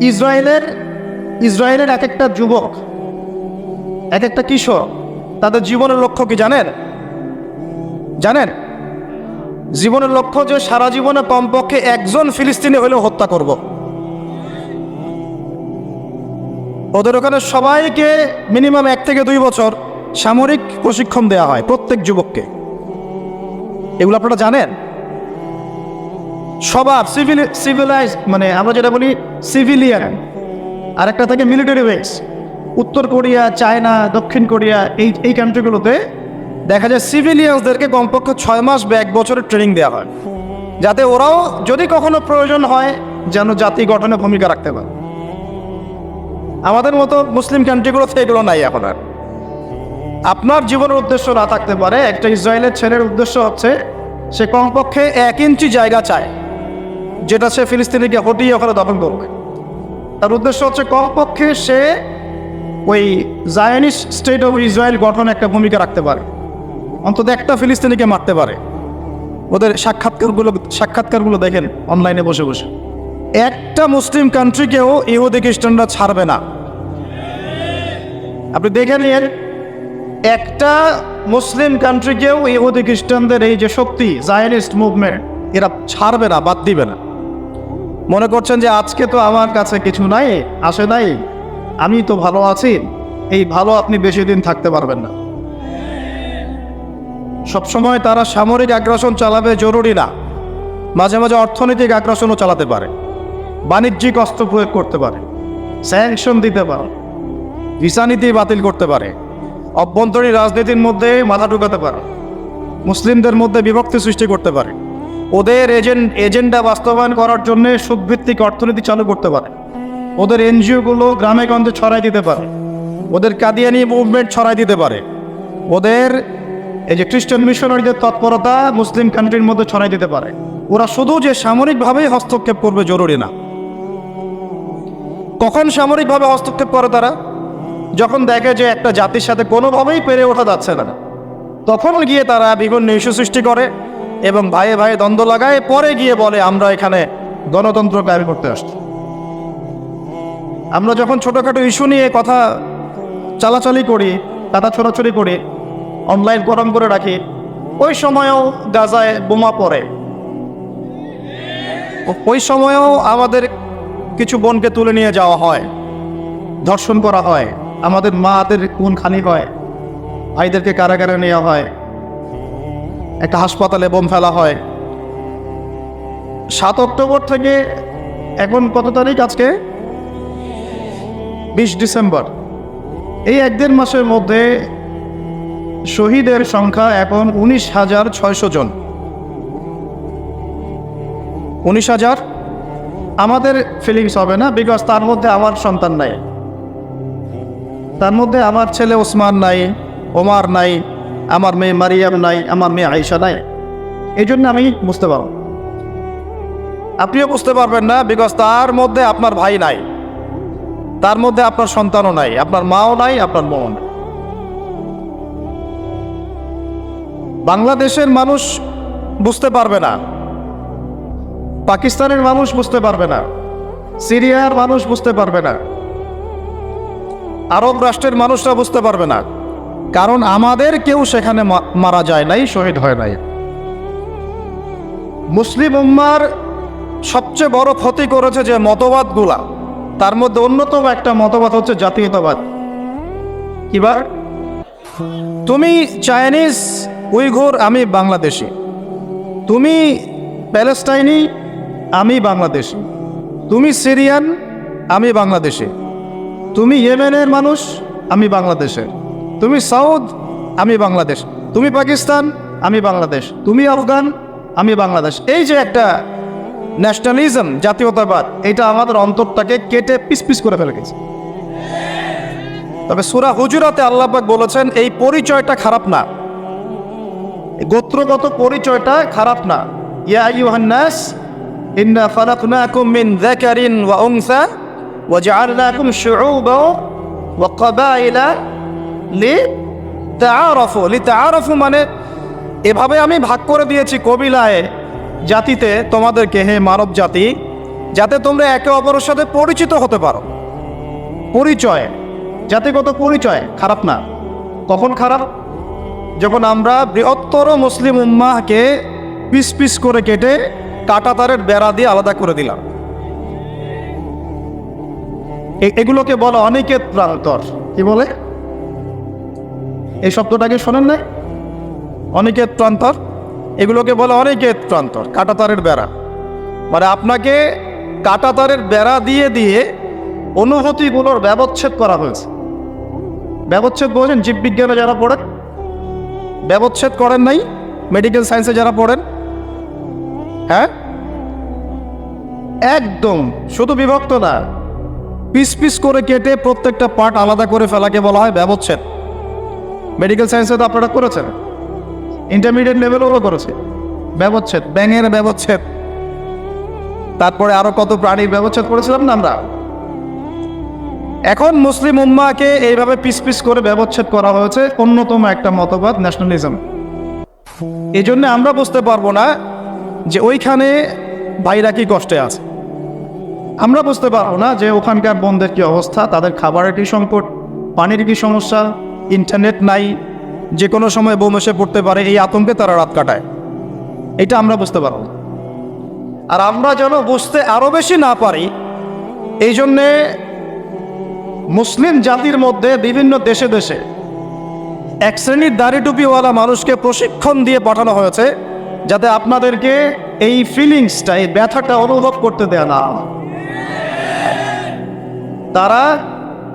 ইসরায়েলের ইসরায়েলের এক একটা যুবক এক একটা কিশোর, তাদের জীবনের লক্ষ্য কি জানেন? জানেন? জীবনের লক্ষ্য যে সারা জীবনে কমপক্ষে একজন ফিলিস্তিনি হলেও হত্যা করব। ওদের ওখানে সবাইকে মিনিমাম এক থেকে দুই বছর সামরিক প্রশিক্ষণ দেওয়া হয়, প্রত্যেক যুবককে। এগুলো আপনারা জানেন? সবার সিভিল সিভিলাইজ মানে আমরা যেটা বলি সিভিলিয়ান। আর একটা থাকে মিলিটারি বেস। উত্তর কোরিয়া, চায়না, দক্ষিণ কোরিয়া, এই এই কান্ট্রিগুলোতে দেখা যায় সিভিলিয়ানসদেরকে কমপক্ষে ছয় মাস বা এক বছরের ট্রেনিং দেওয়া হয়। যাতে ওরাও যদি কখনো প্রয়োজন হয়, যেন জাতি গঠনে ভূমিকা রাখতে পারে। আমাদের মতো মুসলিম কান্ট্রিগুলোতে এগুলো নাই এখন আর। আপনার জীবনের উদ্দেশ্য না থাকতে পারে, একটা ইসরায়েলের ছেলের উদ্দেশ্য হচ্ছে, সে কমপক্ষে এক ইঞ্চি জায়গা চায়। যেটা সে ফিলিস্তিনিকে হটিয়ে ওখানে দখল করুক তার উদ্দেশ্য হচ্ছে কমপক্ষে সে ওই জায়নিস স্টেট অফ ইসরায়েল গঠনে একটা ভূমিকা রাখতে পারে। অন্তত একটা ফিলিস্তিনিকে মারতে পারে। ওদের সাক্ষাৎকারগুলো সাক্ষাৎকারগুলো দেখেন অনলাইনে বসে বসে। একটা মুসলিম কান্ট্রিকেও ইহুদি খ্রিস্টানরা ছাড়বে না। আপনি দেখে নিন, একটা মুসলিম কান্ট্রিকেও ইহুদি খ্রিস্টানদের এই যে শক্তি জায়নিস্ট মুভমেন্ট এরা ছাড়বে না, বাদ দিবে না। মনে করছেন যে আজকে তো আমার কাছে কিছু নাই, আসে নাই। আমি তো ভালো আছি, এই ভালো আপনি বেশি দিন থাকতে পারবেন না। সবসময় তারা সামরিক আগ্রাসন চালাবে জরুরি না। মাঝে মাঝে অর্থনৈতিক আগ্রাসনও চালাতে পারে। বাণিজ্যিক অস্ত্র প্রয়োগ করতে পারে। স্যাংশন দিতে পারে। ভিসা নীতি বাতিল করতে পারে। অভ্যন্তরীণ রাজনীতির মধ্যে মাথা ঢুকাতে পারে। মুসলিমদের মধ্যে বিভক্তি সৃষ্টি করতে পারে। ওদের এজেন্ট এজেন্ডা বাস্তবায়ন করার জন্য সুদভিত্তিক অর্থনীতি চালু করতে পারে। ওদের এনজিওগুলো গ্রামে গঞ্জে ছড়াই দিতে পারে। ওদের কাদিয়ানি মুভমেন্ট ছড়াই দিতে পারে। ওদের এই যে খ্রিস্টান মিশনারিদের তৎপরতা মুসলিম কান্ট্রির মধ্যে ছড়াই দিতে পারে। ওরা শুধু যে সামরিকভাবেই হস্তক্ষেপ করবে জরুরি না। কখন সামরিকভাবে হস্তক্ষেপ করে তারা? যখন দেখে যে একটা জাতির সাথে কোনোভাবেই পেরে ওঠা যাচ্ছে না। তখন গিয়ে তারা বিভিন্ন ইস্যু সৃষ্টি করে। এবং ভাইয়ে ভাইয়ে দ্বন্দ্ব লাগায় পরে গিয়ে বলে, আমরা এখানে গণতন্ত্র কায়েম করতে আসছি। আমরা যখন ছোটোখাটো ইস্যু নিয়ে কথা চালাচালি করি কাটা ছোড়াছড়ি করি, অনলাইন গরম করে রাখি, ওই সময়েও গাজায় বোমা পড়ে। ওই সময়েও আমাদের কিছু বোনকে তুলে নিয়ে যাওয়া হয়, ধর্ষণ করা হয়, আমাদের মাদের খুন খানি হয়, ভাইদেরকে কারাগারে নেওয়া হয়। একটা হাসপাতালে বোম ফেলা হয়। সাত অক্টোবর থেকে এখন কত তারিখ আজকে? বিশ ডিসেম্বর। এই এক দেড় মাসের মধ্যে শহীদের সংখ্যা এখন উনিশ হাজার ছয়শো জন। উনিশ হাজার? আমাদের ফিলিংস হবে না বিকজ তার মধ্যে আমার সন্তান নাই। তার মধ্যে আমার ছেলে ওসমান নাই, ওমার নাই আমার মেয়ে মারিয়াম নাই, আমার মেয়ে আয়েশা নাই। এই জন্য আমি বুঝতে পারব। আপনিও বুঝতে পারবেন না বিকজ তার মধ্যে আপনার ভাই নাই। তার মধ্যে আপনার সন্তানও নাই, আপনার মাও নাই, আপনার বোনও নাই। বাংলাদেশের মানুষ বুঝতে পারবে না, পাকিস্তানের মানুষ বুঝতে পারবে না, সিরিয়ার মানুষ বুঝতে পারবে না, আরব রাষ্ট্রের মানুষরা বুঝতে পারবে না। কারণ আমাদের কেউ সেখানে মারা যায় নাই, শহীদ হয় নাই। মুসলিম উম্মার সবচেয়ে বড় ক্ষতি করেছে যে মতবাদগুলা, তার মধ্যে অন্যতম একটা মতবাদ হচ্ছে জাতীয়তাবাদ। কিবার? তুমি চাইনিজ উইঘুর, আমি বাংলাদেশি। তুমি প্যালেস্টাইনি, আমি বাংলাদেশি। তুমি সিরিয়ান, আমি বাংলাদেশি। তুমি ইয়েমেনের মানুষ, আমি বাংলাদেশের। তুমি সাউথ, আমি বাংলাদেশ। তুমি পাকিস্তান, আমি বাংলাদেশ। তুমি আফগান, আমি বাংলাদেশ। এই যে একটা ন্যাশনালিজম জাতীয়তাবাদ, এটা আমাদের অন্তরটাকে কেটে পিস পিস করে ফেলে গেছে। তবে সুরা হুজুরাতে আল্লাপাক বলেছেন, এই পরিচয়টা খারাপ না। গোত্রগত পরিচয়টা খারাপ না। ইয়া আইয়ুহান্নাস ইন্না খালাকনাকুম মিন যাকারিন ওয়া উনসা ওয়া জাআলনাকুম শুউবা ওয়া ক্বাবাইলা লিতাআরাফু লিতাআরাফু মানে এভাবে আমি ভাগ করে দিয়েছি কবিলায় জাতিতে তোমাদেরকে, হে মানব জাতি, যাতে তোমরা একে অপরের সাথে পরিচিত হতে পারো। পরিচয়, জাতিগত পরিচয়, খারাপ না। কখন খারাপ? যখন আমরা বৃহত্তর মুসলিম উম্মাহকে পিস পিস করে কেটে কাটাতারের বেড়া দিয়ে আলাদা করে দিলাম। এগুলোকে বলা অনেকের প্রান্তর। কি বলে? এই শব্দটাকে শোনেন না অনেকের প্রান্তর এগুলোকে বলে অনেকের প্রান্তর কাটাতারের বেড়া। মানে আপনাকে কাটাতারের বেড়া দিয়ে দিয়ে অনুভূতিগুলোর ব্যবচ্ছেদ করা হয়েছে। ব্যবচ্ছেদ বলছেন জীববিজ্ঞানে যারা পড়েন। ব্যবচ্ছেদ করেন নাই মেডিকেল সায়েন্সে যারা পড়েন। হ্যাঁ? একদম, শুধু বিভক্ত না, পিস পিস করে কেটে প্রত্যেকটা পার্ট আলাদা করে ফেলাকে বলা হয় ব্যবচ্ছেদ। মেডিকেল সায়েন্সে তো আপনারা করেছেন। ইন্টারমিডিয়েট লেভেলেও করেছে। ব্যবচ্ছেদ, ব্যাঙের ব্যবচ্ছেদ। তারপরে আরও কত প্রাণীর ব্যবচ্ছেদ করেছিলাম না আমরা? এখন মুসলিম উম্মাকে এইভাবে পিস পিস করে ব্যবচ্ছেদ করা হয়েছে অন্যতম একটা মতবাদ ন্যাশনালিজম এই জন্য আমরা বুঝতে পারব না যে ওইখানে ভাইরা কি কষ্টে আছে। আমরা বুঝতে পারব না যে ওখানকার বন্ধের কি অবস্থা, তাদের খাবারের কি সংকট, পানির কি সমস্যা ইন্টারনেট নাই, যে কোনো সময় বোম এসে পড়তে পারে, এই আতঙ্কে তারা রাত কাটায় এটা আমরা বুঝতে পারব। আর আমরা যেন বুঝতে আরও বেশি না পারি, এই জন্যে মুসলিম জাতির মধ্যে বিভিন্ন দেশে দেশে এক শ্রেণির দাড়ি টুপিওয়ালা মানুষকে প্রশিক্ষণ দিয়ে পাঠানো হয়েছে, যাতে আপনাদেরকে এই ফিলিংসটা এই ব্যথাটা অনুভব করতে দেয় না তারা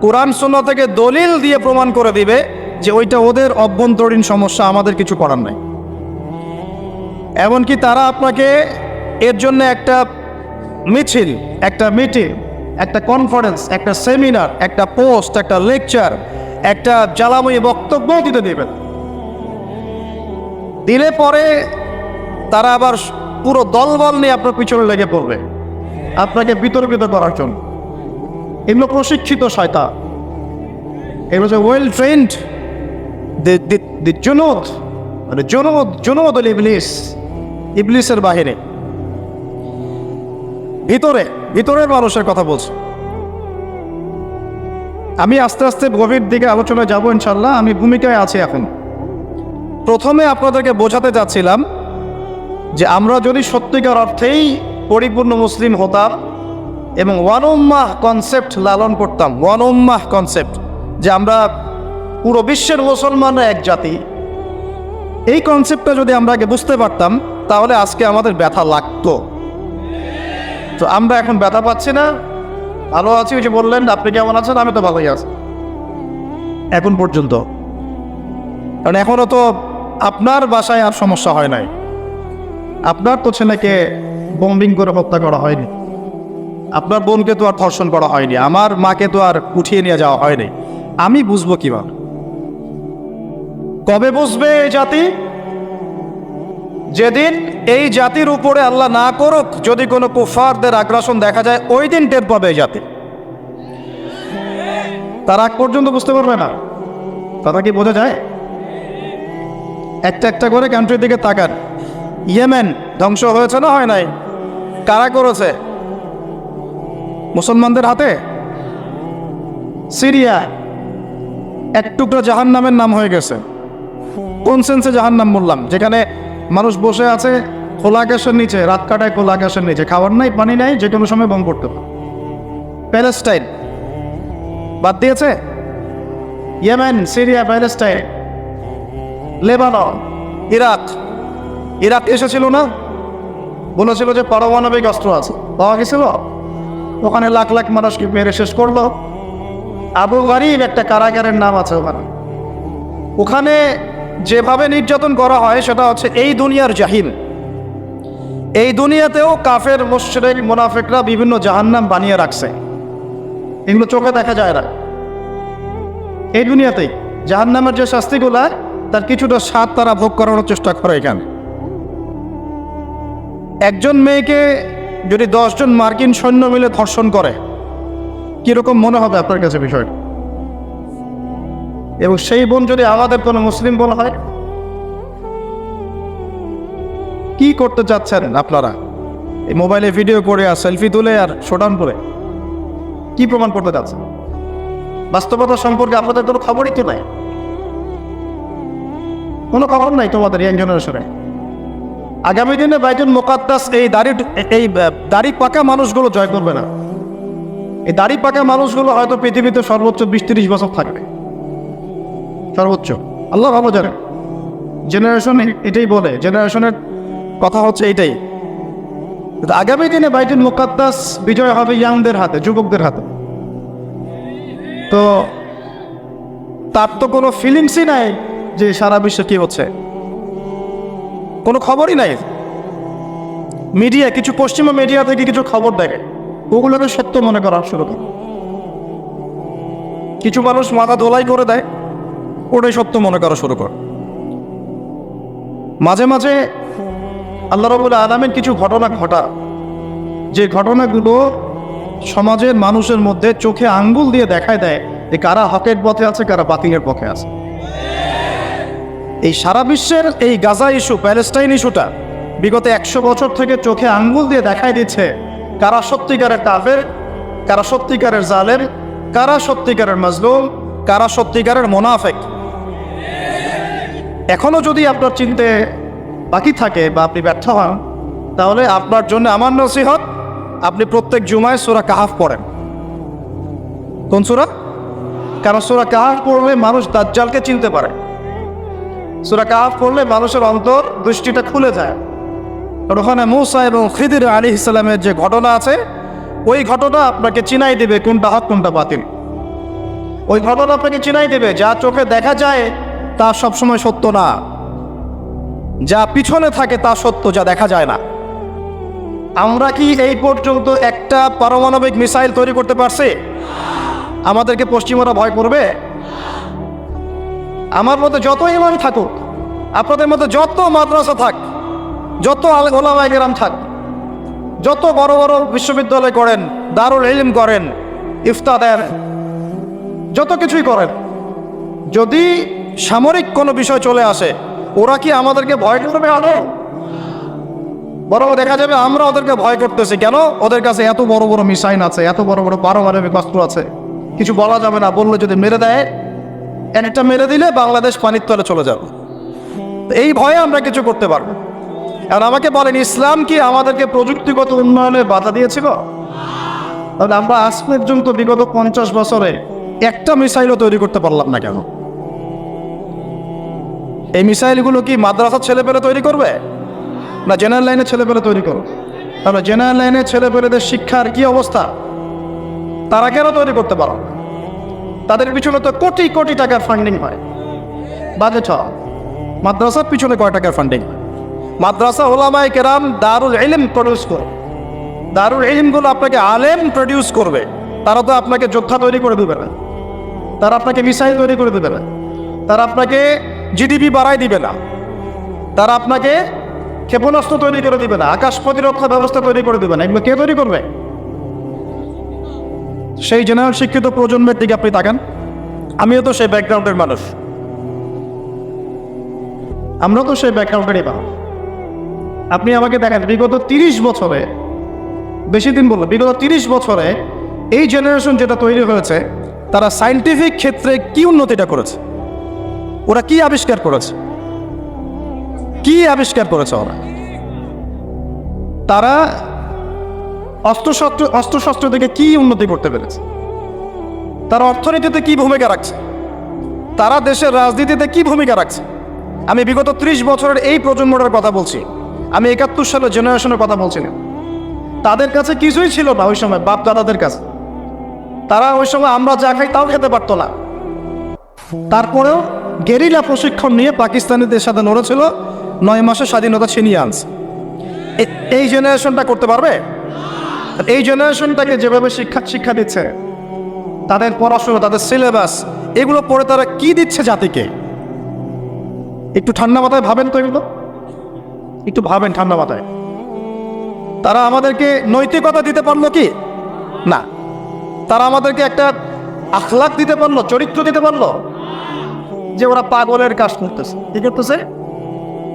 কোরআন সুন্নাহ থেকে দলিল দিয়ে প্রমাণ করে দিবে যে ওইটা ওদের অভ্যন্তরীণ সমস্যা, আমাদের কিছু করার নাই। এমনকি তারা আপনাকে এর জন্য একটা মিছিল, একটা মিটিং, একটা কনফারেন্স একটা সেমিনার একটা পোস্ট একটা লেকচার একটা জ্বালাময়ী বক্তব্য দিতে দেবেন। দিলে পরে তারা আবার পুরো দলবল নিয়ে আপনার পিছনে লেগে পড়বে। আপনাকে বিতর্কিত করার জন্য। এগুলো প্রশিক্ষিত শয়তা এগুলো হচ্ছে ওয়েল ট্রেন্ড দি জুনুদ মানে জুনুদ জুনুদ ইবলিস, ইবলিসের বাহিরে। ভিতরে ভিতরের মানুষের কথা বলছি। আমি আস্তে আস্তে গভীর দিকে আলোচনায় যাব ইনশাল্লাহ আমি ভূমিকায় আছি এখন। প্রথমে আপনাদেরকে বোঝাতে চাচ্ছিলাম যে আমরা যদি সত্যিকার অর্থেই পরিপূর্ণ মুসলিম হতাম এবং ওয়ান উম্মাহ কনসেপ্ট লালন করতাম। ওয়ান উম্মাহ কনসেপ্ট যে আমরা পুরো বিশ্বের মুসলমানরা এক জাতি। এই কনসেপ্টটা যদি আমরা আগে বুঝতে পারতাম, তাহলে আজকে আমাদের ব্যথা লাগতো। তো আমরা এখন ব্যথা পাচ্ছি না। ভালো আছি, ওই যে বললেন, আপনি কেমন আছেন? আমি তো ভালোই আছি। এখন পর্যন্ত। কারণ এখনও তো আপনার বাসায় আর সমস্যা হয় নাই। আপনার তো ছেলেকে বম্বিং করে হত্যা করা হয়নি। আপনার বোনকে তো আর ধর্ষণ করা হয়নি, আমার মাকে তো আর উঠিয়ে নিয়ে যাওয়া হয়নি। আমি বুঝব কীভাবে? কবে বুঝবে এই জাতি? যেদিন এই জাতির উপরে আল্লাহ না করুক, যদি কোনো কুফারদের আগ্রাসন দেখা যায়, ওই দিন টের পাবে এই জাতি। তার আগ পর্যন্ত বুঝতে পারবে না। কথা কি বোঝা যায়? একটা একটা করে কান্ট্রির দিকে তাকান। ইয়েমেন ধ্বংস হয়েছে না হয় নাই? কারা করেছে? মুসলমানদের হাতে? সিরিয়া, এক টুকরা জাহান নামের নাম হয়ে গেছে। কোন সেন্সে জাহান নাম বললাম? যেখানে মানুষ বসে আছে, খোলা আকাশের নিচে, রাত কাটায় খোলা আকাশের নিচে, খাবার নাই, পানি নাই, যে কোনো সময় বম করতে পারে। প্যালেস্টাইন, বাদ দিয়েছে? Yemen, Syria, Palestine, Lebanon, Iraq Iraq এসেছিল না? বলেছিল যে পারমাণবিক অস্ত্র আছে। পাওয়া গেছিল? ওখানে লাখ লাখ মানুষকে মেরে শেষ করল। আবু গরিব একটা কারাগারের নাম আছে ওখানে। ওখানে যেভাবে নির্যাতন করা হয়, সেটা হচ্ছে এই দুনিয়ার জাহিন এই দুনিয়াতেও কাফের, মুশরিক, মুনাফিকরা বিভিন্ন জাহান্নাম বানিয়ে রাখছে। এগুলো চোখে দেখা যায় না। এই দুনিয়াতেই জাহান্নামের যে শাস্তিগুলা, তার কিছুটা স্বাদ তারা ভোগ করানোর চেষ্টা করে এখানে। একজন মেয়েকে যদি দশজন মার্কিন সৈন্য মিলে ধর্ষণ করে, কীরকম মনে হবে আপনার কাছে বিষয়টা? এবং সেই বোন যদি আমাদের কোনো মুসলিম বোন হয়, কি করতে চাচ্ছেন আপনারা? এই মোবাইলে ভিডিও করে আর সেলফি তুলে আর শোডাউন করে কি প্রমাণ করতে চাচ্ছেন? বাস্তবতা সম্পর্কে আপনাদের কোনো খবরই তো নাই। কোনো খবর নাই তোমাদের ইয়াং জেনারেশনে আগামী দিনে বাইতুল মোকাদ্দাস এই দাড়ি এই দাড়ি পাকা মানুষগুলো জয় করবে না। এই দাড়ি পাকা মানুষগুলো হয়তো পৃথিবীতে সর্বোচ্চ বিশ তিরিশ বছর থাকবে। সর্বোচ্চ। আল্লাহ ভালো জানে। জেনারেশন এটাই বলে। জেনারেশনের কথা হচ্ছে এইটাই আগামী দিনে বাইতুল মুকাদ্দাস বিজয় হবে ইয়াংদের হাতে, যুবকদের হাতে। তো তার তো কোনো ফিলিংসই নাই যে সারা বিশ্বে কি হচ্ছে। কোনো খবরই নাই। মিডিয়া, কিছু পশ্চিমা মিডিয়া থেকে কিছু খবর দেখে ওগুলোকে সত্য মনে করা শুরু করে। কিছু মানুষ মাথা ধোলাই করে দেয়, ওটাই সত্য মনে করা শুরু কর। মাঝে মাঝে আল্লাহ রবুল আলমের কিছু ঘটনা ঘটা। যে ঘটনাগুলো সমাজের মানুষের মধ্যে চোখে আঙ্গুল দিয়ে দেখায় দেয় যে কারা হকের পথে আছে, কারা বাতিলের পথে আছে। এই সারা বিশ্বের এই গাজা ইস্যু, প্যালেস্টাইন ইস্যুটা বিগত একশো বছর থেকে চোখে আঙ্গুল দিয়ে দেখাই দিচ্ছে কারা সত্যিকারের কাফের, কারা সত্যিকারের জালের কারা সত্যিকারের মাজলুম, কারা সত্যিকারের মোনাফেক। এখনও যদি আপনার চিনতে বাকি থাকে বা আপনি ব্যর্থ হন, তাহলে আপনার জন্য আমার নসিহত, আপনি প্রত্যেক জুমায় সোরা কাহাফ পড়েন। কোন সুরা? কারণ সোরা কাহাফ পড়লে মানুষ দাজ্জালকে চিনতে পারে। সুরা কাহাফ পড়লে মানুষের অন্তর দৃষ্টিটা খুলে যায়। ওখানে মুসা এবং খিদির আলী ইসলামের যে ঘটনা আছে, ওই ঘটনা আপনাকে চিনাই দেবে কোনটা হক, কোনটা বাতিল। ওই ঘটনা আপনাকে চিনাই দেবে, যা চোখে দেখা যায় তা সবসময় সত্য না। যা পিছনে থাকে তা সত্য, যা দেখা যায় না। আমরা কি এই পর্যন্ত একটা পারমাণবিক মিসাইল তৈরি করতে পারছি? আমাদেরকে পশ্চিমারা ভয় করবে? আমার মধ্যে যত ইমান থাকুক, আপনাদের মধ্যে যত মাদ্রাসা থাক, যত ওলামাই গ্রাম থাক, যত বড় বড় বিশ্ববিদ্যালয় করেন দারুল ইলিম করেন ইফতা দেন, যত কিছুই করেন, যদি সামরিক কোনো বিষয় চলে আসে, ওরা কি আমাদেরকে ভয় করবে আরও বরং দেখা যাবে আমরা ওদেরকে ভয় করতেছি। কেন? ওদের কাছে এত বড় বড় মিসাইল আছে, এত বড় বড় পারমাণবিক অস্ত্র আছে। কিছু বলা যাবে না, বললে যদি মেরে দেয় একটা মেরে দিলে বাংলাদেশ পানির তলে চলে যাবে। এই ভয়ে আমরা কিছু করতে পারব আর আমাকে বলেন, ইসলাম কি আমাদেরকে প্রযুক্তিগত উন্নয়নে বাধা দিয়েছিল তাহলে আমরা আজ পর্যন্ত বিগত পঞ্চাশ বছরে একটা মিসাইলও তৈরি করতে পারলাম না কেন? এই মিসাইলগুলো কি মাদ্রাসার ছেলেপেলে তৈরি করবে? না জেনারেল লাইনের ছেলেপেলে তৈরি করবে? তাহলে জেনারেল লাইনের ছেলেপেলেদের শিক্ষার কি অবস্থা? তারা কেন তৈরি করতে পারো? তাদের পিছনে তো কোটি কোটি টাকার ফান্ডিং হয়। বাজেট হয় মাদ্রাসার পিছনে কয় টাকার ফান্ডিং মাদ্রাসা ওলামাই কেরাম দারুল ইলিম প্রডিউস করে। দারুল এলিমগুলো আপনাকে আলেম প্রডিউস করবে। তারা তো আপনাকে যোদ্ধা তৈরি করে দেবে না। তারা আপনাকে মিসাইল তৈরি করে দেবে না। তারা আপনাকে জিডিপি বাড়াই দিবে না। তারা আপনাকে ক্ষেপণাস্ত্র তৈরি করে দিবে না। আকাশ প্রতিরক্ষা ব্যবস্থা তৈরি করে দেবে না। এগুলো কে তৈরি করবে? সেই জেনারেল শিক্ষিত প্রজন্মের দিকে আপনি তাকান। আমিও তো সেই ব্যাকগ্রাউন্ডের মানুষ। আমরা তো সেই ব্যাকগ্রাউন্ডেরই মানুষ আপনি আমাকে দেখেন, বিগত তিরিশ বছরে, বেশি দিন বলল বিগত তিরিশ বছরে এই জেনারেশন যেটা তৈরি হয়েছে, তারা সাইন্টিফিক ক্ষেত্রে কি উন্নতিটা করেছে? ওরা কি আবিষ্কার করেছে? কি আবিষ্কার করেছে ওরা? তারা অস্ত্রশস্ত্র অস্ত্রশস্ত্র থেকে কি উন্নতি করতে পেরেছে? তারা অর্থনীতিতে কি ভূমিকা রাখছে? তারা দেশের রাজনীতিতে কি ভূমিকা রাখছে? আমি বিগত ত্রিশ বছরের এই প্রজন্মটার কথা বলছি। আমি একাত্তর সালের জেনারেশনের কথা বলছি না। তাদের কাছে কিছুই ছিল না ওই সময় বাপ দাদাদের কাছে। তারা ওই সময় আমরা যা খাই তাও খেতে পারতো না। তারপরেও গেরিলা প্রশিক্ষণ নিয়ে পাকিস্তানিদের সাথে লড়েছিল, নয় মাসে স্বাধীনতা ছিনিয়ে আনছে। এই জেনারেশনটা করতে পারবে? এই জেনারেশনটাকে যেভাবে শিক্ষা শিক্ষা দিচ্ছে, তাদের পড়াশোনা, তাদের সিলেবাস এগুলো পড়ে তারা কি দিচ্ছে জাতিকে? একটু ঠান্ডা মাথায় ভাবেন তো এগুলো? একটু ভাবেন ঠান্ডা মাথায়। তারা আমাদেরকে নৈতিকতা দিতে পারল কি? না। তারা আমাদেরকে একটা আখলাক দিতে পারল, চরিত্র দিতে পারল, যে ওরা পাগলের কাজ করতেছে। কি করতেছে?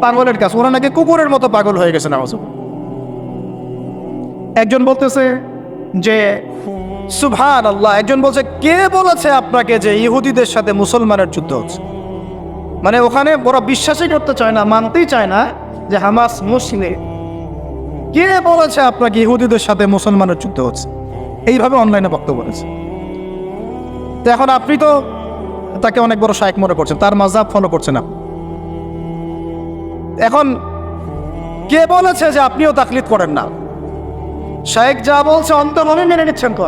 পাগলের কাজ। ওরা নাকি কুকুরের মতো পাগল হয়ে গেছে না একজন বলতেছে যে সুভান আল্লাহ একজন বলছে, কে বলেছে আপনাকে যে ইহুদিদের সাথে মুসলমানের যুদ্ধ হচ্ছে? মানে ওখানে ওরা বিশ্বাসই করতে চায় না, মানতেই চায় না যে হামাস মুসলিম কে বলেছে আপনাকে ইহুদিদের সাথে মুসলমানের যুদ্ধ হচ্ছে? এইভাবে অনলাইনে বক্তব্য বলেছে তো এখন আপনি তো তাকে অনেক বড় শায়েক মনে করছেন, তার মাজাব ফলো করছেন আপনি। এখন কে বলেছে যে আপনিও তাকলিদ করেন না? শায়েক যা বলছে অন্তর্ভাবে মেনে নিচ্ছেন তো?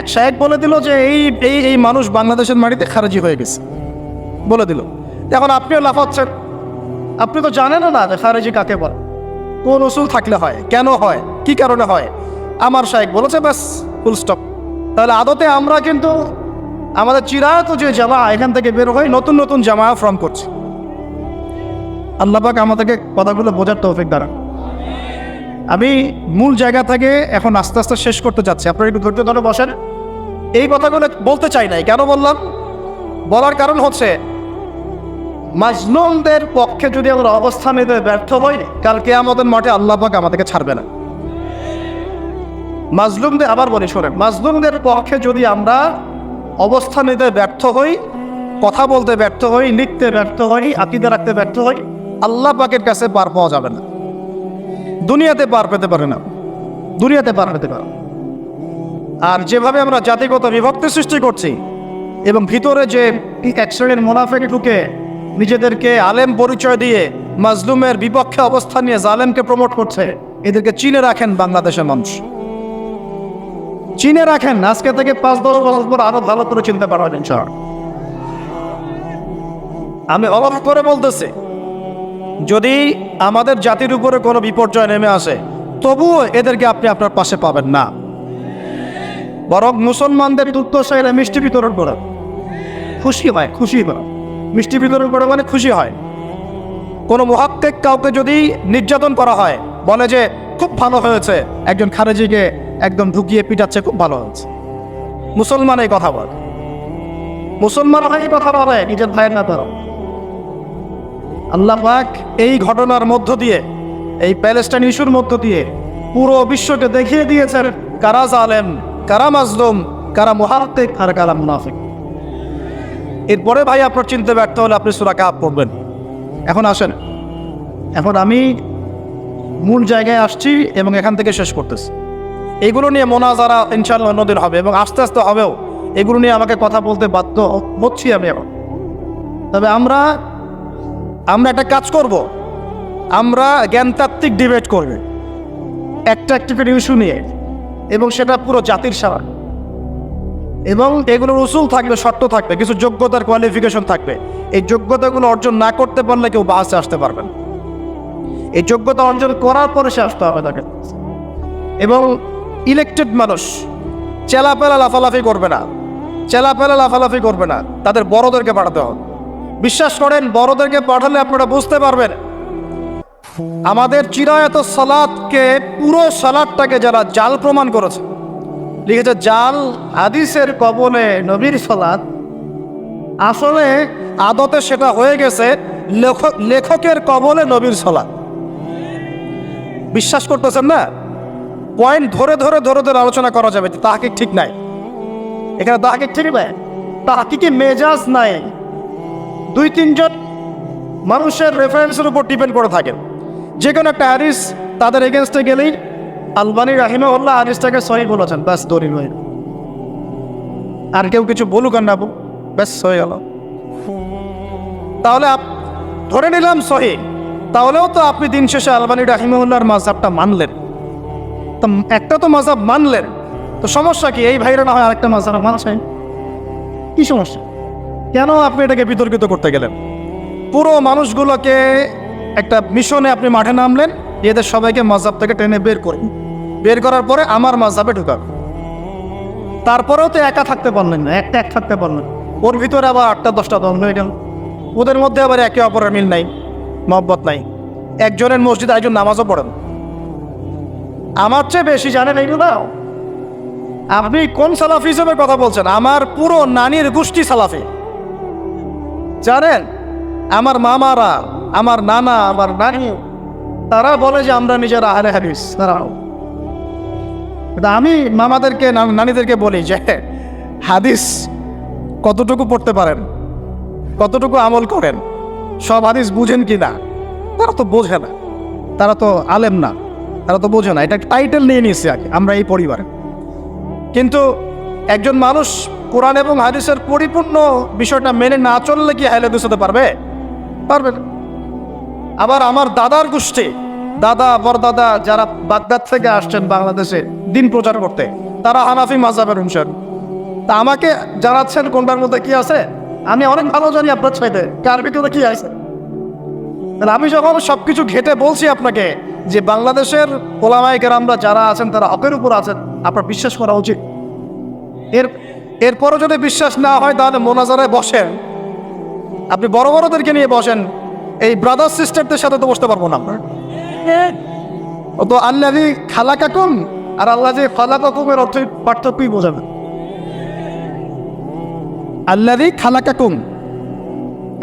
এক শায়েক বলে দিল যে এই এই এই মানুষ বাংলাদেশের মাটিতে খারাজি হয়ে গেছে। বলে দিল, এখন আপনিও লাফাচ্ছেন আপনি তো জানেন না যে খারেজি কাকে বলে। কোন উসুল থাকলে হয়, কেন হয়, কি কারণে হয়? আমার শায়েক বলেছে, ব্যাস ফুল স্টপ তাহলে আদতে আমরা কিন্তু আমাদের চিরায়ত যে জামা এখান থেকে বের হয়ে নতুন নতুন জামা ফর্ম করছি। আল্লাপাক আমাদেরকে কথাগুলো বোঝার তৌফিক দ্বারা আমি মূল জায়গা থেকে এখন আস্তে আস্তে শেষ করতে যাচ্ছি। আপনারা একটু ধৈর্য ধরে বসেন। এই কথাগুলো বলতে চাই নাই, কেন বললাম? বলার কারণ হচ্ছে মাজলুমদের পক্ষে যদি আমরা অবস্থান নিতে ব্যর্থ হই কালকে আমাদের মাঠে আল্লাহ পাক আমাদেরকে ছাড়বে না। মাজলুমদের আবার বলি, শোনেন মাজলুমদের পক্ষে যদি আমরা অবস্থান নিতে ব্যর্থ হই, কথা বলতে ব্যর্থ হই, লিখতে ব্যর্থ হই, আকিদে রাখতে ব্যর্থ হই, আল্লাহ পাকের কাছে পার পাওয়া যাবে না। দুনিয়াতে পার পেতে পারে না। দুনিয়াতে পার পেতে পারে আর যেভাবে আমরা জাতিগত বিভক্তি সৃষ্টি করছি এবং ভিতরে যে এক শ্রেণির মোনাফেক ঢুকে নিজেদেরকে আলেম পরিচয় দিয়ে মাজলুমের বিপক্ষে অবস্থান নিয়ে জালেমকে প্রমোট করছে, এদেরকে চিনে রাখেন বাংলাদেশের মানুষ। চিনে রাখেন, আজকে থেকে পাঁচ, দশ বছর পর আরও ভালো করে চিনতে পারবেন আমি অবাক করে বলতেছি যদি আমাদের জাতির উপরে কোনো বিপর্যয় নেমে আসে, তবুও এদেরকে আপনি আপনার পাশে পাবেন না। বরং মুসলমানদের উত্তরসাহীরা মিষ্টি বিতরণ করে। খুশি হয় খুশি হয়। মিষ্টি বিতরণ করে মানে খুশি হয়। কোনো মহাক্কেক কাউকে যদি নির্যাতন করা হয়, বলে যে খুব ভালো হয়েছে, একজন খারেজিকে একদম ঢুকিয়ে পিটাচ্ছে, খুব ভালো হয়েছে। মুসলমান এই কথা বলে। মুসলমান হয় এই কথা বলে নিজের ভাইয়ের না তারা আল্লাহ পাক এই ঘটনার মধ্য দিয়ে, এই প্যালেস্টাইন ইস্যুর মধ্য দিয়ে পুরো বিশ্বকে দেখিয়ে দিয়েছেন কারা জালেম, কারা মাজলুম, কারা মুহাক্কিক আর কারা মুনাফিক। এরপরে ভাই আপনার চিনতে ব্যর্থ হলে আপনি সুরা কাপ পড়বেন। এখন আসেন। এখন আমি মূল জায়গায় আসছি এবং এখান থেকে শেষ করতেছি। এগুলো নিয়ে মোনাজারা ইনশাল্লাহ অন্যদিন হবে এবং আস্তে আস্তে হবেও। এগুলো নিয়ে আমাকে কথা বলতে বাধ্য হচ্ছি আমি এখন। তবে আমরা আমরা একটা কাজ করব। আমরা জ্ঞানতাত্ত্বিক ডিবেট করবে। একটা একটা করে ইস্যু নিয়ে। এবং সেটা পুরো জাতির সেবা এবং এগুলোর উসুল থাকবে, শর্ত থাকবে, কিছু যোগ্যতার কোয়ালিফিকেশন থাকবে। এই যোগ্যতাগুলো অর্জন না করতে পারলে কেউ বাসে আসতে পারবেন এই যোগ্যতা অর্জন করার পরে সে আসতে হবে তাকে। এবং ইলেকটেড মানুষ, চেলাপেলা লাফালাফি করবে না। চেলাপেলা লাফালাফি করবে না। তাদের বড়দেরকে পাঠাতে হবে। বিশ্বাস করেন, বড়দেরকে পাঠালে আপনারা বুঝতে পারবেন। আমাদের চিরায়ত সালাদকে পুরো সালাদটাকে যারা জাল প্রমাণ করেছে। লিখেছে, জাল হাদিসের কবলে নবীর সালাদ আসলে আদতে সেটা হয়ে গেছে লেখক লেখকের কবলে নবীর সালাদ বিশ্বাস করতেছেন না? পয়েন্ট ধরে ধরে ধরে ধরে আলোচনা করা যাবে তাহাকে ঠিক নাই। এখানে তাহাকে ঠিক নাই? তাহাকে কি মেজাজ নাই। দুই তিনজন মানুষের রেফারেন্সের উপর ডিপেন্ড করে থাকেন। যে কোনো একটা হারিস তাদের এগেনস্টে গেলেই আলবানি রাহিমাউল্লাহ হারিসটাকে সহি বলেছেন ব্যাস দলিল হয়ে আর কেউ কিছু বলুক আর না বলুক, ব্যাস হয়ে গেল। তাহলে আপ- ধরে নিলাম সহি। তাহলেও তো আপনি দিন শেষে আলবানি রাহিমাউল্লাহর মাঝাবটা মানলেন। তো একটা তো মাঝাব মানলেন। তো সমস্যা কি? এই ভাইরা না হয় আরেকটা মাঝাব মানছে কি সমস্যা? কেন আপনি এটাকে বিতর্কিত করতে গেলেন? পুরো মানুষগুলোকে একটা মিশনে আপনি মাঠে নামলেন এদের সবাইকে মাঝাব থেকে টেনে বের করুন। বের করার পরে আমার মাঝাবে ঢুকান তারপরেও তো একা থাকতে পারলেন না, একটা এক থাকতে পারলেন ওর ভিতরে আবার আটটা, দশটা দল হয়ে গেল। ওদের মধ্যে আবার একে অপরের মিল নাই, মহব্বত নাই। একজনের মসজিদে একজন নামাজও পড়েন। আমার চেয়ে বেশি জানেন এইগুলো আপনি কোন সালাফি হিসেবে কথা বলছেন? আমার পুরো নানির গোষ্ঠী সালাফি। জানেন, আমার মামারা, আমার নানা, আমার নানি, তারা বলে যে আমরা নিজের আহলে হাদিস। তারা তা আমি মামাদেরকে নানিদেরকে বলি যে, হাদিস কতটুকু পড়তে পারেন? কতটুকু আমল করেন? সব হাদিস বুঝেন কি না? তারা তো বোঝে না। তারা তো আলেম না। তারা তো বোঝে না। এটা টাইটেল নিয়ে নিয়েছে আগে, আমরা এই পরিবারে। কিন্তু একজন মানুষ কোরআন এবং হাদিসের পরিপূর্ণ বিষয়টা মেনে না চললে কি হাইলে হতে পারবে? পারবে না। আবার আমার দাদার গোষ্ঠী, দাদা, বরদাদা যারা বাগদাদ থেকে আসছেন বাংলাদেশে দিন প্রচার করতে, তারা হানাফি মাজাবের অনুসার। তা আমাকে জানাচ্ছেন কোনটার মধ্যে কি আছে? আমি অনেক ভালো জানি আপনার চাইতে। কার ভিতরে কি আছে? তাহলে আমি যখন সব কিছু ঘেটে বলছি আপনাকে যে বাংলাদেশের ওলামাইকের আমরা যারা আছেন, তারা হকের উপর আছেন, আপনার বিশ্বাস করা উচিত। এর এরপরও যদি বিশ্বাস না হয়, তাহলে মোনাজারায় বসেন। আপনি বড় বড়দেরকে নিয়ে বসেন। এই ব্রাদার সিস্টারদের সাথে তো বসতে পারব না আমরা। তো আল্লাহ খালাকা কম আর আল্লাহ যে খালাকা কমের অর্থ পার্থক্যই বোঝাবে আল্লাহ খালাকা কুম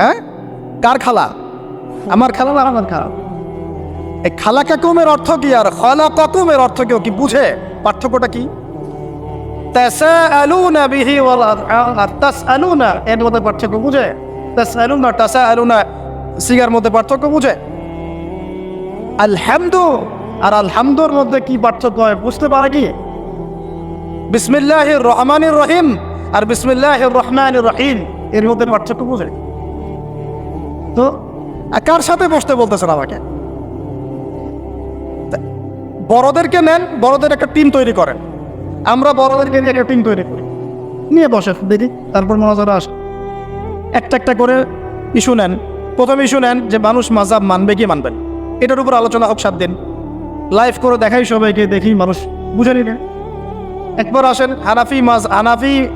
হ্যাঁ? কার খালা? আমার খালা না আমার খালা? এই খালাকা কুমের অর্থ কি আর খালাকা কুমের অর্থ কেউ কি বুঝে? পার্থক্যটা কি? তাসাআলুনা বিহি ওয়াল আর তাসআলুনা এর মধ্যে পার্থক্য বুঝে? তাসআলুনা তাসাআলুনা সিগার মধ্যে পার্থক্য বুঝে? আলহামদু আর আলহামদুর মধ্যে কি পার্থক্য হয় বুঝতে পারে কি? বিসমিল্লাহির রহমানির রহিম আর বিসমিল্লাহির রহমানির রহিম এর মধ্যে পার্থক্য বুঝে? তো কার সাথে বসতে বলতেছেন আমাকে? বড়দেরকে নেন, বড়দের একটা টিম তৈরি করেন। আমরা বড়দেরকে নিয়ে টিম তৈরি করি। নিয়ে বসে দেখি, তারপর মহাজারা আসে। একটা একটা করে ইস্যু নেন। প্রথম ইস্যু নেন যে মানুষ মাজাব মানবে কি মানবেন এটার উপর আলোচনা হোক সাত দিন। লাইভ করে দেখাই সবাইকে, দেখি মানুষ বুঝে নিলে একবার আসেন, হানাফি মাজ হানাফি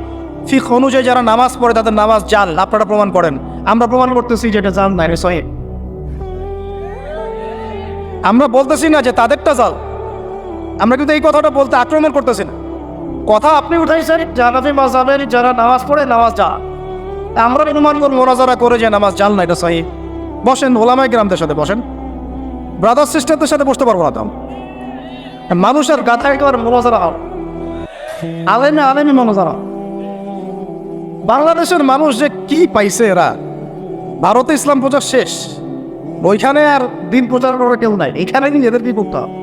ফিক অনুযায়ী যারা নামাজ পড়ে, তাদের নামাজ জাল আপনারা প্রমাণ করেন। আমরা প্রমাণ করতেছি যে এটা জাল নাই রে সহি। আমরা বলতেছি না যে তাদেরটা জাল। আমরা কিন্তু এই কথাটা বলতে আক্রমণ করতেছি না। কথা আপনি উঠাইছেন যে হানাফি মাজাবের যারা নামাজ পড়ে নামাজ জাল আমরা অনুমান করব মোনাজারা করে যে নামাজ জাল না, এটা সহি। বসেন ওলামাই গ্রামদের সাথে বসেন। ব্রাদার সিস্টারদের সাথে বসতে পারব না তো? মানুষের গাথা একেবারে মোনাজারা হও আলেমে আলেমে মনোজারা। বাংলাদেশের মানুষ যে কি পাইছে এরা? ভারতে ইসলাম প্রচার শেষ। ওইখানে আর দিন প্রচার করার কেউ নাই। এখানে নিজেদের কি করতে হবে?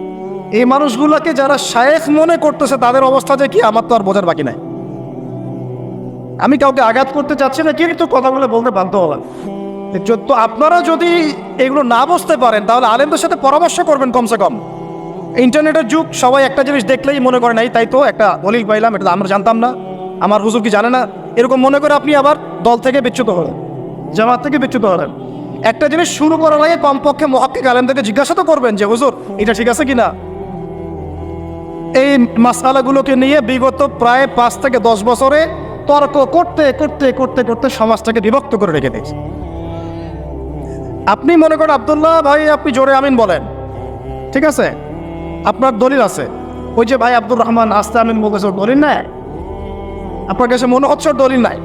এই মানুষগুলোকে যারা শায়েখ মনে করতেছে, তাদের অবস্থা যে কি, আমার তো আর বোঝার বাকি নাই। আমি কাউকে আঘাত করতে চাচ্ছি না, কিন্তু কথাগুলো বলতে বাধ্য হলাম। তো আপনারা যদি এগুলো না বুঝতে পারেন, তাহলে আলেমদের সাথে পরামর্শ করবেন কমসে কম। ইন্টারনেটের যুগ, সবাই একটা জিনিস দেখলেই মনে করে নাই, তাই তো, একটা দলিল পাইলাম, এটা আমরা জানতাম না, আমার হুজুর কি জানে না? এরকম মনে করে আপনি আবার দল থেকে বিচ্যুত হলেন, জামাত থেকে বিচ্যুত হলেন। একটা জিনিস শুরু করার আগে কমপক্ষে মহাক্কিক আলেমদেরকে জিজ্ঞাসা তো করবেন যে, হুজুর, এটা ঠিক আছে কিনা? এই মাসালাগুলোকে নিয়ে বিগত প্রায় পাঁচ থেকে দশ বছরে তর্ক করতে করতে করতে করতে সমাজটাকে বিভক্ত করে রেখে দিয়েছে। আপনি মনে করেন আবদুল্লাহ ভাই, আপনি জোরে আমিন বলেন। ঠিক আছে? আপনার দলিল আছে। ওই যে ভাই আব্দুর রহমান আস্তে আমিন বলতেছে দলিল নাই? আপনার কাছে মনে হচ্ছে দলিল নাই?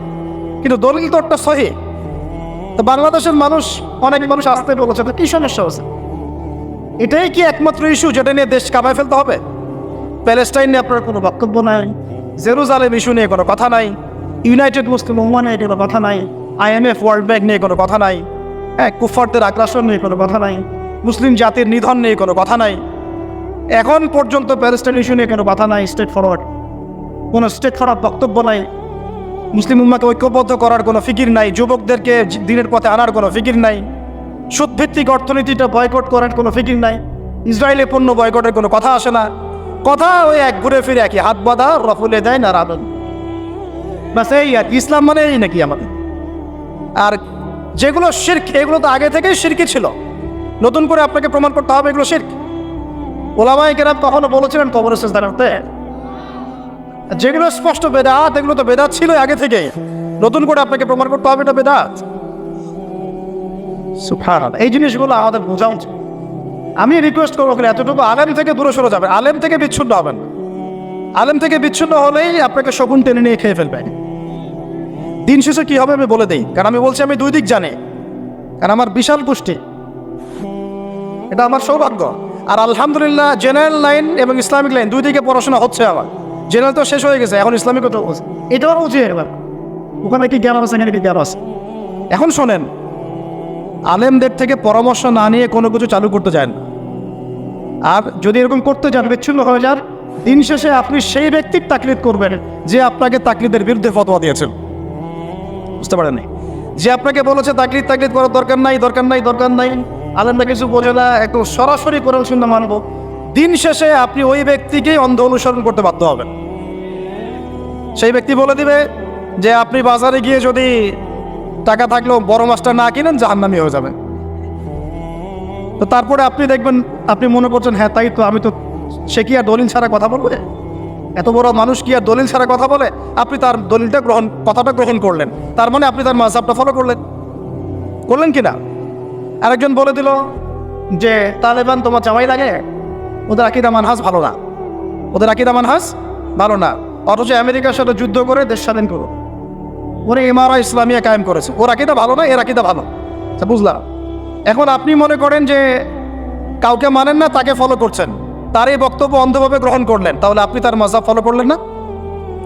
কিন্তু দলিল তো একটা সহি। তো বাংলাদেশের মানুষ, অনেক মানুষ আসতে বলেছে, তো কি সমস্যা হচ্ছে? এটাই কি একমাত্র ইস্যু যেটা নিয়ে দেশ কামায় ফেলতে হবে? প্যালেস্টাইন নিয়ে আপনার কোনো বক্তব্য নাই, জেরুজালেম ইস্যু নিয়ে কোনো কথা নাই, ইউনাইটেড মুসলিম ওমান নিয়ে কোনো কথা নাই, আইএমএফ, ওয়ার্ল্ড ব্যাংক নিয়ে কোনো কথা নাই হ্যাঁ কুফারদের আগ্রাসন নিয়ে কোনো কথা নাই, মুসলিম জাতির নিধন নিয়ে কোনো কথা নাই, এখন পর্যন্ত প্যালেস্টাইন ইস্যু নিয়ে কোনো কথা নাই স্টেট ফরওয়ার্ড কোনো স্টেট ফরওয়ার্ড বক্তব্য নাই, মুসলিম উম্মাকে ঐক্যবদ্ধ করার কোনো ফিকির নাই, যুবকদেরকে দিনের পথে আনার কোনো ফিকির নাই, সুদভিত্তিক অর্থনীতিটা বয়কট করার কোনো ফিকির নাই, ইসরায়েলি পণ্য বয়কটের কোনো কথা আসে না কথা ওই এক ঘুরে ফিরে একই। হাত বাঁধা, রফুলে দেয় না রাধন। ব্যাস এই আর ইসলাম মানে এই নাকি আমাদের। আর যেগুলো শির্ক, এগুলো তো আগে থেকেই শিরকি ছিল। নতুন করে আপনাকে প্রমাণ করতে হবে এগুলো শির্ক। ওলামাই কেরাম তখনও বলেছিলেন কবরের শেষ দাঁড়াতে যেগুলো স্পষ্ট বেদাত, এগুলো তো বেদাত ছিল আগে থেকে নতুন করে আপনাকে প্রমাণ করতে হবে এটা বেদাত। এই জিনিসগুলো আমাদের বোঝা উচিত। আমি রিকোয়েস্ট করব এতটুকু। আলেম থেকে দূরে সরে যাবেন। আলেম থেকে বিচ্ছিন্ন হবেন। আলেম থেকে বিচ্ছিন্ন হলেই আপনাকে শকুন টেনে নিয়ে খেয়ে ফেলবে। দিন শেষে কি হবে আমি বলে দিই। কারণ আমি বলছি, আমি দুই দিক জানি। কারণ আমার বিশাল পুষ্টি। এটা আমার সৌভাগ্য। আর আলহামদুলিল্লাহ জেনারেল লাইন এবং ইসলামিক লাইন দুই দিকে পড়াশোনা হচ্ছে আমার। জেনারেল তো শেষ হয়ে গেছে, এখন ইসলামিক এটাও বুঝি এবার। ওখানে কি জ্ঞান আছে, এখানে কি জ্ঞান আছে? এখন শোনেন আলেমদের থেকে পরামর্শ না নিয়ে কোনো কিছু চালু করতে চান। আর যদি এরকম করতে যান বিচ্ছিন্ন হয়ে যান, দিন শেষে আপনি সেই ব্যক্তির তাকলিদ করবেন যে আপনাকে তাকলিদের বিরুদ্ধে ফতোয়া দিয়েছেন। বুঝতে পারেন যে আপনাকে বলেছে তাকলিদ তাকলিদ করার দরকার নাই দরকার নাই দরকার নাই, আলেমরা কিছু বোঝে না একটু সরাসরি কোরআন শূন্য মানব। দিন শেষে আপনি ওই ব্যক্তিকেই অন্ধ অনুসরণ করতে বাধ্য হবেন। সেই ব্যক্তি বলে দিবে যে, আপনি বাজারে গিয়ে যদি টাকা থাকলেও বড় মাছটা না কিনেন, জাহান্নামি হয়ে যাবেন তো তারপরে আপনি দেখবেন, আপনি মনে করছেন হ্যাঁ তাই তো আমি তো, সে কি আর দলিল ছাড়া কথা বলবে? এত বড় মানুষ কি আর দলিল ছাড়া কথা বলে? আপনি তার দলিলটা গ্রহণ, কথাটা গ্রহণ করলেন। তার মানে আপনি তার মাঝহাবটা ফলো করলেন। করলেন কি না? আরেকজন বলে দিল যে, তালেবান তোমার জামাই লাগে, ওদের আকিদা মানহাজ ভালো না। ওদের আকিদা মানহাজ ভালো না। অথচ আমেরিকার সাথে যুদ্ধ করে দেশ স্বাধীন করো। ওরা ইমারা ইসলামিয়া কায়েম করেছে। ওর আকিদা ভালো না? এর আকিদা ভালো? আচ্ছা বুঝলাম। এখন আপনি মনে করেন যে কাউকে মানেন না, তাকে ফলো করছেন। তার এই বক্তব্য অন্ধভাবে গ্রহণ করলেন। তাহলে আপনি তার মজাব ফলো করলেন না?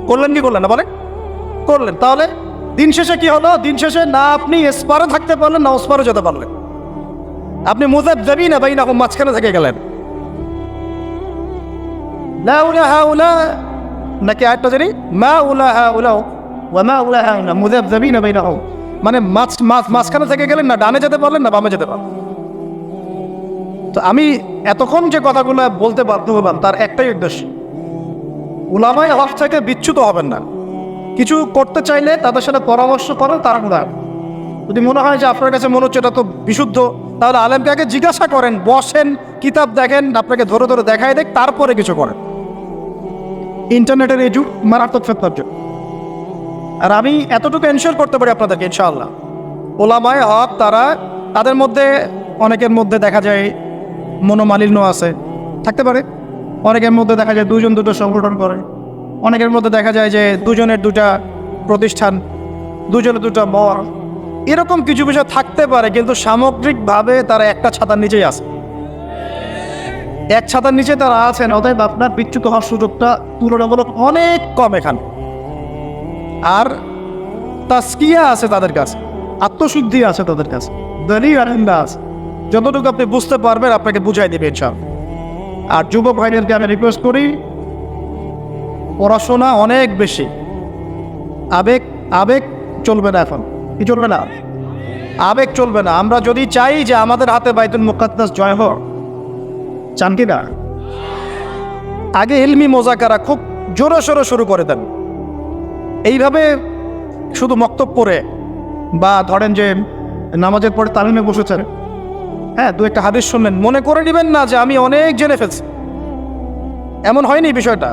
করলেন কি করলেন না বলেন? করলেন। তাহলে দিন শেষে কি হলো? দিন শেষে না আপনি এসপারে থাকতে পারলেন, না ওসপারে যেতে পারলেন। আপনি মুজাব যাবি না ভাই না মাঝখানে থেকে গেলেন। লা উলাহা উলা নাকি আরেকটা জানি? মা উলাহা উলাও মানে মাছ মাছ, মাঝখানে থেকে গেলেন না, ডানে যেতে পারলেন না, বামে যেতে পারলেন। তো আমি এতক্ষণ যে কথাগুলো বলতে বাধ্য হলাম, তার একটাই উদ্দেশ্য। উলামাই হক থেকে বিচ্যুত হবেন না। কিছু করতে চাইলে তাদের সাথে পরামর্শ করেন তারা গুলা যদি মনে হয় যে আপনার কাছে মনে হচ্ছে এটা তো বিশুদ্ধ, তাহলে আলেমকে আগে জিজ্ঞাসা করেন, বসেন, কিতাব দেখেন, আপনাকে ধরে ধরে দেখায় দেখ, তারপরে কিছু করেন। ইন্টারনেটের এই যুগ মারাত্মক ফেতনার যুগ। আর আমি এতটুকু এনশিওর করতে পারি আপনাদেরকে, ইনশাআল্লাহ। ওলামায় হক, তারা তাদের মধ্যে, অনেকের মধ্যে দেখা যায় মনোমালিন্য আছে। থাকতে পারে। অনেকের মধ্যে দেখা যায় দুজন দুটো সংগঠন করে। অনেকের মধ্যে দেখা যায় যে দুজনের দুটা প্রতিষ্ঠান, দুজনের দুটা মর। এরকম কিছু বিষয় থাকতে পারে, কিন্তু সামগ্রিকভাবে তারা একটা ছাতার নিচেই আছে। এক ছাতার নিচে তারা আছেন, অতএব আপনার বিচ্যুত হওয়ার সুযোগটা তুলনামূলক অনেক কম এখানে। আর তাস্কিয়া আছে তাদের কাছে, আত্মশুদ্ধি আছে তাদের কাছে দলি আনন্দা আছে। যতটুকু আপনি বুঝতে পারবেন, আপনাকে বুঝাই দেবে ইনশাল আর যুব ভাইদেরকে আমি রিকোয়েস্ট করি, পড়াশোনা অনেক বেশি। আবেগ আবেগ চলবে না এখন। কি চলবে না? আবেগ চলবে না। আমরা যদি চাই যে আমাদের হাতে বাইতুল মুকাদ্দাস জয় হোক, চান কি না? আগে ইলমি মোজাকারা খুব জোরে সোরে শুরু করে দেন। এইভাবে শুধু মক্তব পড়ে বা ধরেন যে নামাজের পরে তালিমে বসেছেন হ্যাঁ দু একটা হাদিস শুনলেন, মনে করে নেবেন না যে আমি অনেক জেনে ফেলছি। এমন হয়নি বিষয়টা।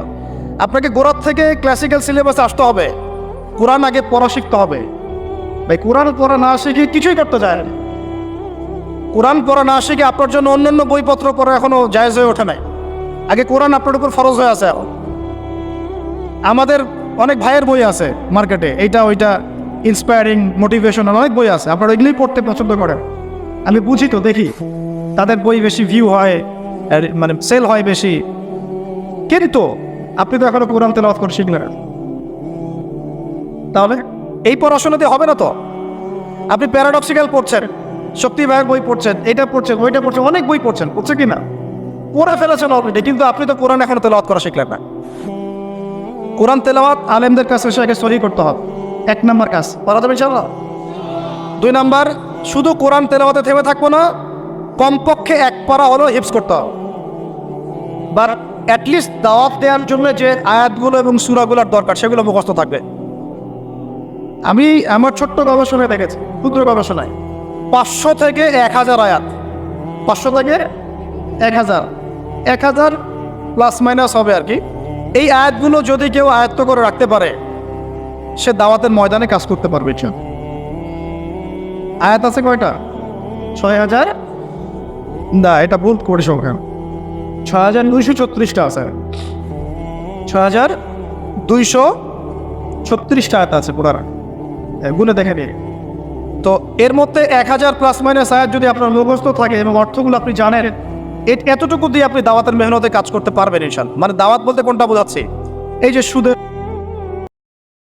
আপনাকে গোড়ার থেকে ক্লাসিক্যাল সিলেবাসে আসতে হবে। কোরআন আগে পড়া শিখতে হবে। ভাই, কোরআন পড়া না শিখে কিছুই করতে যায় না। কোরআন পড়া না শিখে আপনার জন্য অন্যান্য বইপত্র পড়া এখনও জায়েজ হয়ে ওঠে নাই। আগে কোরআন আপনার উপর ফরজ হয়ে আছে। আমাদের অনেক ভাইয়ের বই আছে মার্কেটে। এইটা, ওইটা ইন্সপায়ারিং মোটিভেশনাল অনেক বই আছে। আপনারা এগুলোই পড়তে পছন্দ করেন। আমি বুঝি তো, দেখি। তাদের বই বেশি ভিউ হয় মানে সেল হয় বেশি। কিন্তু আপনি তো এখনও কোরআন তেলাওয়াত করে শিখলেন। তাহলে এই পড়াশোনাতে হবে না তো? আপনি প্যারাডক্সিক্যাল পড়ছেন শক্তি ভাইয়ের বই পড়ছেন এটা পড়ছেন, ওইটা পড়ছেন, অনেক বই পড়ছেন, পড়ছে কি না পড়ে ফেলেছেন অলরেডি কিন্তু আপনি তো কোরআন এখনও তেলাওয়াত করা শিখলেন না। কোরআন তেলাওয়াত আলেমদের কাছে এসে আগে সরি করতে হবে। এক নম্বর কাজ। করা যাবে ইনশাল্লাহ দুই নম্বর, শুধু কোরআন তেলাওয়াতে থেমে থাকব না, কমপক্ষে এক পারা হলেও হিপস করতে হবে। বা অ্যাটলিস্ট দাওয়াত দেওয়ার জন্য যে আয়াতগুলো এবং সুরাগুলোর দরকার, সেগুলো মুখস্থ থাকবে। আমি আমার ছোট্ট গবেষণায় দেখেছি, ক্ষুদ্র গবেষণায়। পাঁচশো থেকে এক হাজার আয়াত। পাঁচশো থেকে এক হাজার। এক হাজার প্লাস মাইনাস হবে আর কি। এই আয়াতগুলো যদি কেউ আয়ত্ত করে রাখতে পারে, সে দাওয়াতের ময়দানে কাজ করতে পারবে। আয়াত আছে কয়টা? ছয় হাজার? না, এটা ভুল করেছ ওখানে ছয় হাজার দুইশো ছত্রিশটা আছে। ছয় হাজার দুইশো ছত্রিশটা আয়াত আছে পুরারা। গুনে দেখে নিয়ে। তো এর মধ্যে এক হাজার প্লাস মাইনাস আয়াত যদি আপনার মুখস্থ থাকে এবং অর্থগুলো আপনি জানেন এতটুকু দিয়ে আপনি দাওয়াতের মেহনতে কাজ করতে পারবেন ইনশাল মানে দাওয়াত বলতে কোনটা বোঝাচ্ছে? এই যে সুদের